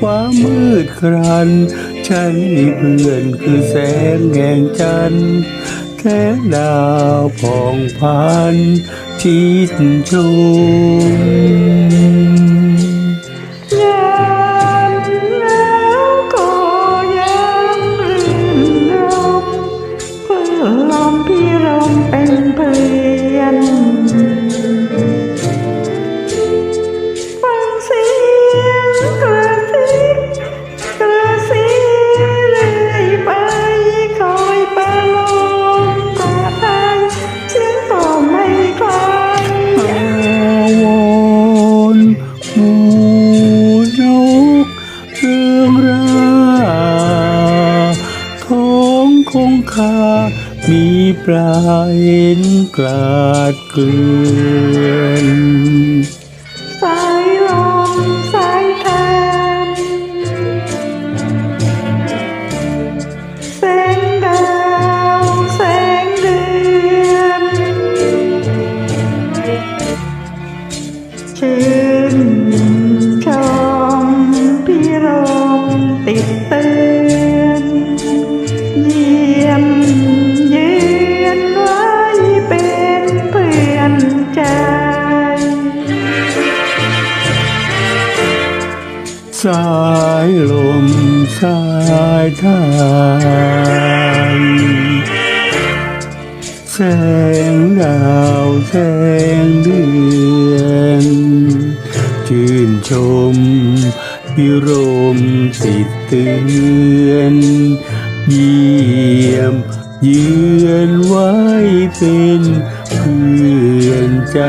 ฟ้ามืดครัน ฉันมีเพื่อนคือแสงแห่งจันทร์แค่ดาวผ่องพันชิดชมยามแล้วก็ยังรื่นรมเพื่อลมพี่ลมเป็น งคา มีปลาเห็นกลาดเกลื่อนสายลมสายทานแสงดาวแสงเดือนชื่นชมพี่ลมติดเตือน สายลมสายทานแสงดาวแสงเดือนชื่นชมพิรมติดเตือนเยี่ยมเยือนไว้เป็นเพื่อนใจ